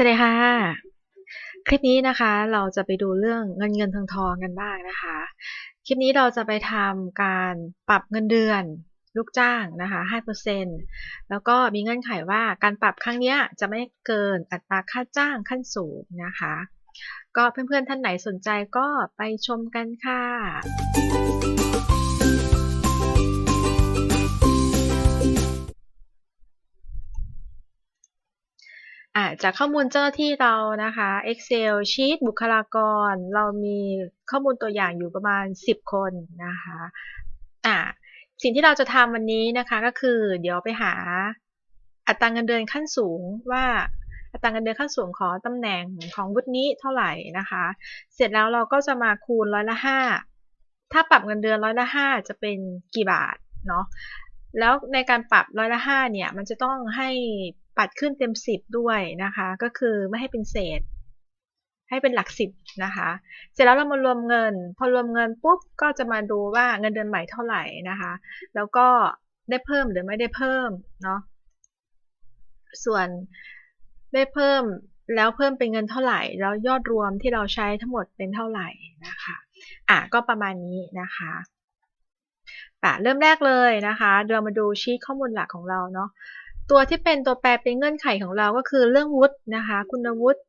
สวัสดีค่ะ คลิปนี้นะคะเราจะไปดูเรื่องเงินเงินทองทองกันบ้างนะคะ คลิปนี้เราจะไปทำการปรับเงินเดือนลูกจ้างนะคะ5%แล้วก็มีเงื่อนไขว่าการปรับครั้งนี้จะไม่เกินอัตราค่าจ้างขั้นสูงนะคะ ก็เพื่อนๆท่านไหนสนใจก็ไปชมกันค่ะ อะจากข้อมูลเจ้าหน้าที่เรานะคะ Excel Sheet บุคลากร เรามีข้อมูลตัวอย่างอยู่ประมาณ 10 คนนะคะอะสิ่งที่เราจะทำวันนี้นะคะก็คือเดี๋ยวไปหาอัตราเงินเดือนขั้นสูงว่าอัตราเงินเดือนขั้นสูงของตำแหน่งของวุฒินี้เท่าไหร่นะคะ เสร็จแล้วเราก็จะมาคูณร้อยละห้าถ้าปรับเงินเดือนร้อยละห้าจะเป็นกี่บาทเนาะ แล้วในการปรับร้อยละห้าเนี่ยมันจะต้องให้ปัดขึ้นเต็มสิบด้วยนะคะ ก็คือไม่ให้เป็นเศษ ให้เป็นหลักสิบนะคะ เสร็จแล้วเรามารวมเงิน พอรวมเงินปุ๊บก็จะมาดูว่าเงินเดือนใหม่เท่าไหร่นะคะ แล้วก็ได้เพิ่มหรือไม่ได้เพิ่มเนาะส่วนได้เพิ่มแล้วเพิ่มเป็นเงินเท่าไหร่ แล้วยอดรวมที่เราใช้ทั้งหมดเป็นเท่าไหร่นะคะ อะก็ประมาณนี้นะคะ อะเริ่มแรกเลยนะคะเรามาดูชีตข้อมูลหลักของเราเนาะตัวที่เป็นตัวแปรเป็นเงื่อนไขของเราก็คือเรื่องวุฒินะคะ คุณวุฒิ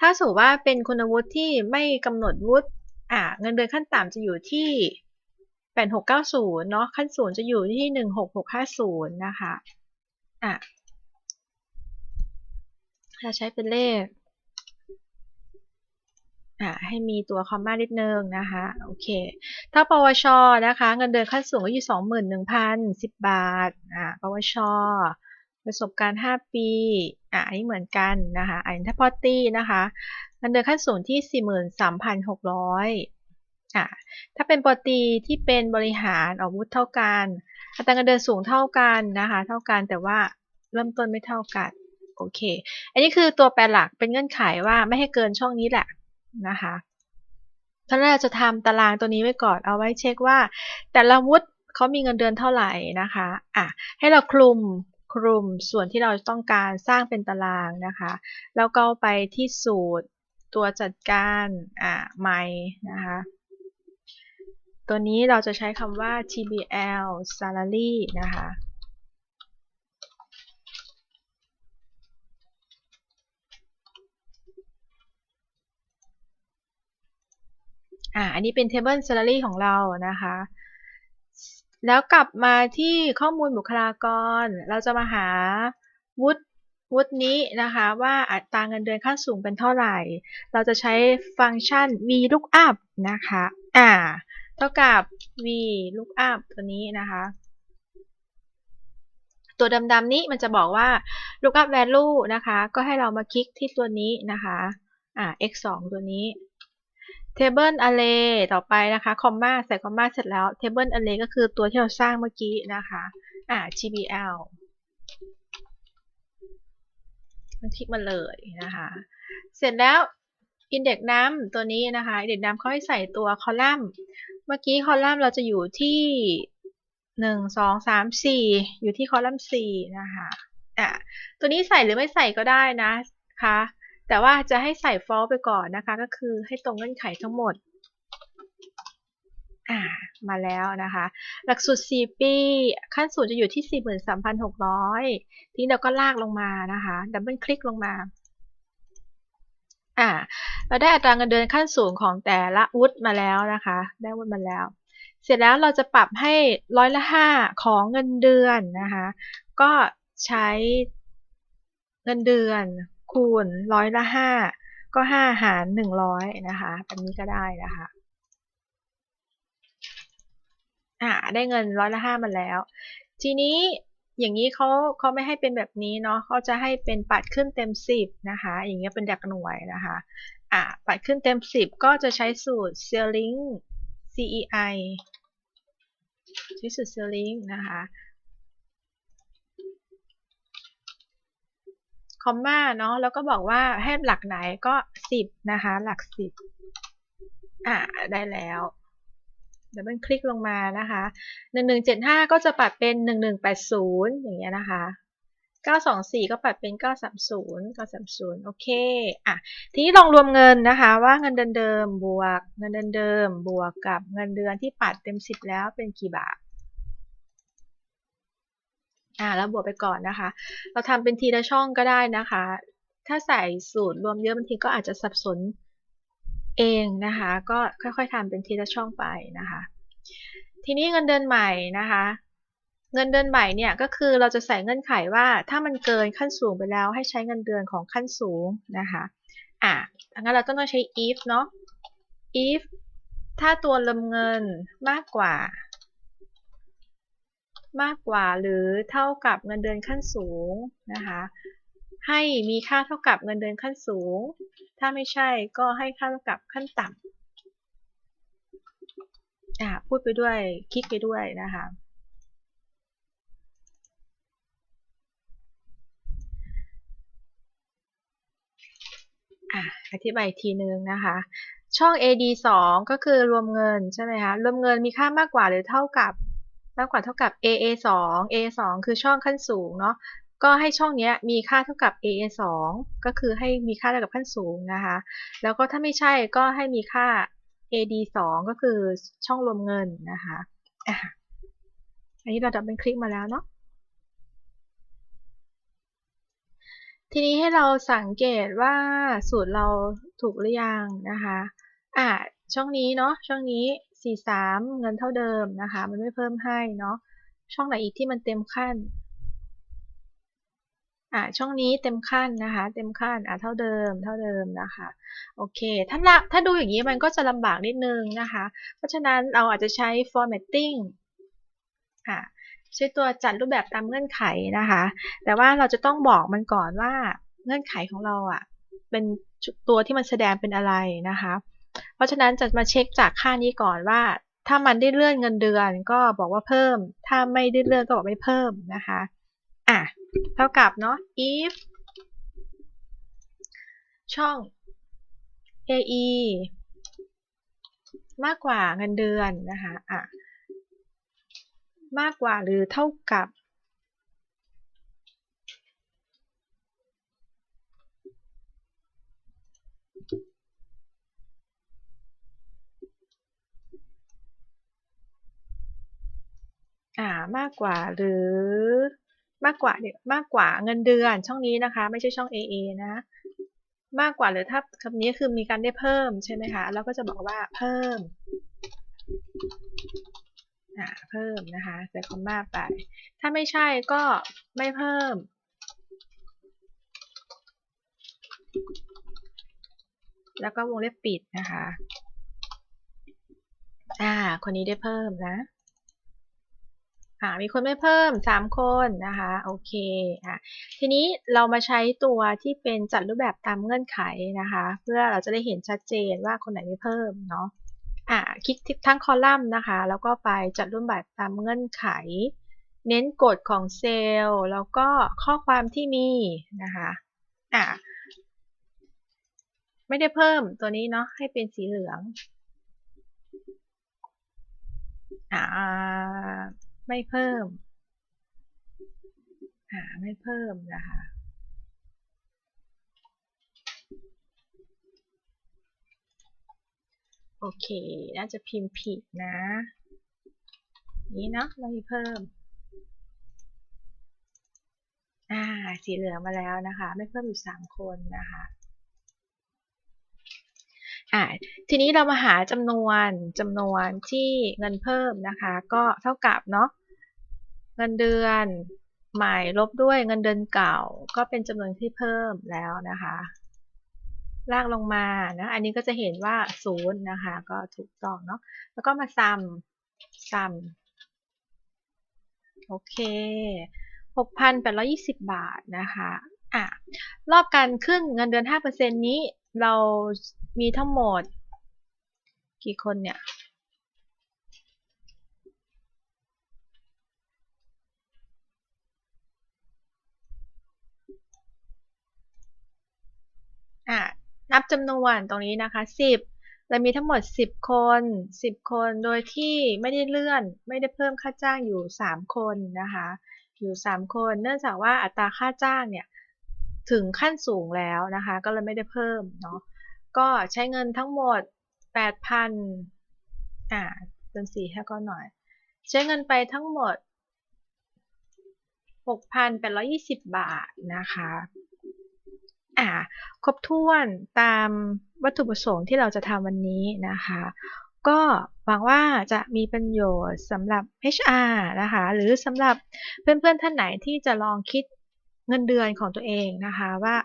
ถ้าสมมติว่าเป็นคุณวุฒิที่ไม่กำหนดวุฒิอะเงินเดือนขั้นต่ำจะอยู่ที่8690เนาะขั้นสูงจะอยู่ที่ 16650 นะคะอะถ้าใช้เป็นเลข ให้มีตัวคอมมานิดนึงนะคะโอเค ถ้าปวชนะคะ เงินเดือนขั้นสูงก็อยู่ 21,010 บาทอ่าปวช ประสบการณ์ 5 ปีอ่าอันนี้เหมือนกันนะคะอันนี้ถ้าพอตี้นะคะเงินเดือนขั้นสูงที่ 43,600อ่าถ้าเป็นปอตีที่เป็นบริหารอาวุธเท่ากัน อัตราเงินเดือนสูงเท่ากันนะคะ เท่ากันแต่ว่าเริ่มต้นไม่เท่ากันโอเค อันนี้คือตัวแปรหลักเป็นเงื่อนไขว่าไม่ให้เกินช่องนี้แหละ นะคะท่านเราจะทำตารางตัวนี้ไว้ก่อนเอาไว้เช็คว่า แต่ละวุฒิเขามีเงินเดือนเท่าไหร่นะคะอะให้เราคลุมคลุมส่วนที่เราต้องการสร้างเป็นตารางนะคะแล้วก็ไปที่สูตรตัวจัดการอะใหม่นะคะตัวนี้เราจะใช้คำว่า tbl salary นะคะ อ่าอันนี้เป็น table salary ของเรานะคะ แล้วกลับมาที่ข้อมูลบุคลากร เราจะมาหาวุฒิวุฒินี้นะคะว่าอัตราเงินเดือนขั้นสูงเป็นเท่าไหร่ เราจะใช้ฟังก์ชัน VLOOKUP นะคะ อ่า เท่ากับ VLOOKUP ตัวนี้นะคะ ตัวดำๆนี้มันจะบอกว่า lookup value นะคะ ก็ให้เรามาคลิกที่ตัวนี้นะคะ อ่า x 2ตัวนี้ table array ต่อไปนะคะ คอมมาใส่คอมมาเสร็จแล้ว table array ก็คือตัวที่เราสร้างเมื่อกี้นะคะ อ่า tbl มันคลิกมาเลยนะคะ เสร็จแล้ว index น้ำตัวนี้นะคะ index น้ำเขาให้ใส่ตัวคอลัมน์ เมื่อกี้คอลัมน์เราจะอยู่ที่หนึ่งสองสามสี่อยู่ที่คอลัมน์สี่นะคะอะตัวนี้ใส่หรือไม่ใส่ก็ได้นะคะ แต่ว่าจะให้ใส่ false ไปก่อนนะคะ ก็คือให้ตรงเงื่อนไขทั้งหมดมาแล้วนะคะ หลักสูตร 4 ปี ขั้นสูงจะอยู่ที่ 43,600 ทีนี้เราก็ลากลงมานะคะ ดับเบิลคลิกลงมา อ่า เราได้อัตราเงินเดือนขั้นสูงของแต่ละวุฒิมาแล้วนะคะ ได้วุฒิมาแล้ว เสร็จแล้วเราจะปรับให้ร้อยละห้าของเงินเดือนนะคะ ก็ใช้เงินเดือน คูณร้อยละห้าก็ห้าหารหนึ่งร้อยนะคะแบบนี้ก็ได้นะคะอ่าได้เงินร้อยละห้ามาแล้ว ทีนี้อย่างนี้เขาเขาไม่ให้เป็นแบบนี้เนาะเขาจะให้เป็นปัดขึ้นเต็มสิบนะคะ อย่างเงี้ยเป็นดักหน่วยนะคะอ่าปัดขึ้นเต็มสิบก็จะใช้สูตร ceiling CEI ใช้สูตร ceiling นะคะ อมมาเนาะแล้วก็บอกว่าให้หลักไหนก็สิบนะคะหลักสิบอ่าได้แล้วเดี๋ยวมันคลิกลงมานะคะหนึ่งหนึ่งเจ็ดห้าก็จะปรับเป็นหนึ่งหนึ่งแปดศูนย์อย่างเงี้ยนะคะ 924 ก็ปัดเป็น 930 930 โอเค อะ ทีนี้ลองรวมเงินนะคะว่าเงินเดือนเดิมบวกเงินเดือนเดิมบวกกับเงินเดือนที่ปัดเต็ม 10 แล้วเป็นกี่บาท อ่าแล้วบวกไปก่อนนะคะ เราทำเป็นทีละช่องก็ได้นะคะ ถ้าใส่สูตรรวมเยอะบางทีก็อาจจะสับสนเองนะคะ ก็ค่อยๆทำเป็นทีละช่องไปนะคะ ทีนี้เงินเดือนใหม่นะคะ เงินเดือนใหม่เนี่ยก็คือเราจะใส่เงื่อนไขว่าถ้ามันเกินขั้นสูงไปแล้วให้ใช้เงินเดือนของขั้นสูงนะคะอะงั้นเราต้องใช้ if เนาะ if ถ้าตัวลำเงินมากกว่า มากกว่าหรือเท่ากับเงินเดือนขั้นสูงนะคะ ให้มีค่าเท่ากับเงินเดือนขั้นสูง ถ้าไม่ใช่ก็ให้ค่าเท่ากับขั้นต่ำอ่าพูดไปด้วยคลิกไปด้วยนะคะอะอธิบายทีนึงนะคะ ช่อง AD 2ก็คือรวมเงินใช่ไหมคะ รวมเงินมีค่ามากกว่าหรือเท่ากับ มากกว่าเท่ากับ AA 2 a 2คือช่องขั้นสูงเนาะ ก็ให้ช่องนี้มีค่าเท่ากับ AA 2ก็คือให้มีค่าเท่ากับขั้นสูงนะคะ แล้วก็ถ้าไม่ใช่ก็ให้มีค่า AD 2ก็คือช่องรวมเงินนะคะอะอันนี้เราดับเป็นคลิกมาแล้วเนาะทีนี้ให้เราสังเกตว่าสูตรเราถูกหรือยังนะคะ อะช่องนี้เนาะช่องนี้ 43 เงินเท่าเดิมนะคะ มันไม่เพิ่มให้เนาะ ช่องไหนอีกที่มันเต็มขั้น อะช่องนี้เต็มขั้นนะคะ เต็มขั้น อะเท่าเดิม เท่าเดิมนะคะ โอเค ถ้าละถ้าดูอย่างนี้มันก็จะลำบากนิดนึงนะคะ เพราะฉะนั้นเราอาจจะใช้ formatting อะใช้ตัวจัดรูปแบบตามเงื่อนไขนะคะ แต่ว่าเราจะต้องบอกมันก่อนว่าเงื่อนไขของเราอะ เป็นตัวที่มันแสดงเป็นอะไรนะคะ เพราะฉะนั้นจะมาเช็คจากค่านี้ก่อนว่า ถ้ามันได้เลื่อนเงินเดือนก็บอกว่าเพิ่ม ถ้าไม่ได้เลื่อนก็บอกไม่เพิ่มนะคะ อะ เท่ากับเนาะ if ช่อง AE มากกว่าเงินเดือนนะคะ อะ มากกว่าหรือเท่ากับ อ่ามากกว่าหรือมากกว่าเนี่ยมากกว่าเงินเดือนช่องนี้นะคะ ไม่ใช่ช่อง AA นะ มากกว่าหรือถ้าคำนี้คือมีการได้เพิ่มใช่ไหมคะเราก็จะบอกว่าเพิ่มอ่าเพิ่มนะคะใส่คอมมาไป ถ้าไม่ใช่ก็ไม่เพิ่มแล้วก็วงเล็บปิดนะคะ อ่า คนนี้ได้เพิ่มนะ อ่ามีคนไม่เพิ่มสามคนนะคะโอเคอะทีนี้เรามาใช้ตัวที่เป็นจัดรูปแบบตามเงื่อนไขนะคะ เพื่อเราจะได้เห็นชัดเจนว่าคนไหนไม่เพิ่มเนาะอ่าคลิกทั้งคอลัมน์นะคะ แล้วก็ไปจัดรูปแบบตามเงื่อนไข เน้นกฎของเซลล์ แล้วก็ข้อความที่มีนะคะอ่าไม่ได้เพิ่มตัวนี้เนาะให้เป็นสีเหลืองอ่า ไม่เพิ่มอ่าไม่เพิ่มนะคะ โอเค น่าจะพิมพ์ผิดนะ นี้เนาะเรามีเพิ่ม อ่า สีเหลืองมาแล้วนะคะ ไม่เพิ่มอยู่สามคนนะคะ อ่าทีนี้เรามาหาจำนวนจำนวนที่เงินเพิ่มนะคะ ก็เท่ากับเนาะเงินเดือนใหม่ลบด้วยเงินเดือนเก่า ก็เป็นจำนวนที่เพิ่มแล้วนะคะ ลากลงมานะอันนี้ก็จะเห็นว่าศูนย์นะคะ ก็ถูกต้องเนาะแล้วก็มาซัมซัมโอเค6,820 บาทนะคะอะรอบการขึ้นเงินเดือน 5%นี้เรา มีทั้งหมด กี่คนเนี่ยอะนับจำนวนตรงนี้นะคะ 10 เรามีทั้งหมด 10 คน 10 คนโดยที่ไม่ได้เลื่อนไม่ได้เพิ่มค่าจ้างอยู่ 3 คนนะคะ อยู่ 3 คน เนื่องจากว่าอัตราค่าจ้างเนี่ยถึงขั้นสูงแล้วนะคะ ก็เลยไม่ได้เพิ่มเนาะ ก็ใช้เงินทั้งหมด 8,000อ่าเป็นสีให้ก็หน่อย ใช้เงินไปทั้งหมด 6,820 บาทนะคะอ่าครบถ้วนตามวัตถุประสงค์ที่เราจะทำวันนี้นะคะ ก็หวังว่าจะมีประโยชน์สำหรับ HR นะคะ หรือสำหรับเพื่อนๆท่านไหนที่จะลองคิดเงินเดือนของตัวเองนะคะว่า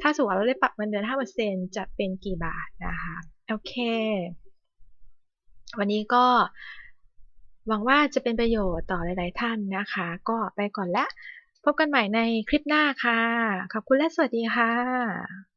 ถ้าสมมติว่าเราได้ปรับเงินเดือน 5%จะเป็นกี่บาทนะคะ โอเค วันนี้ก็หวังว่าจะเป็นประโยชน์ต่อหลาย ๆ ท่านนะคะ ก็ไปก่อนละ พบกันใหม่ในคลิปหน้าค่ะ ขอบคุณและสวัสดีค่ะ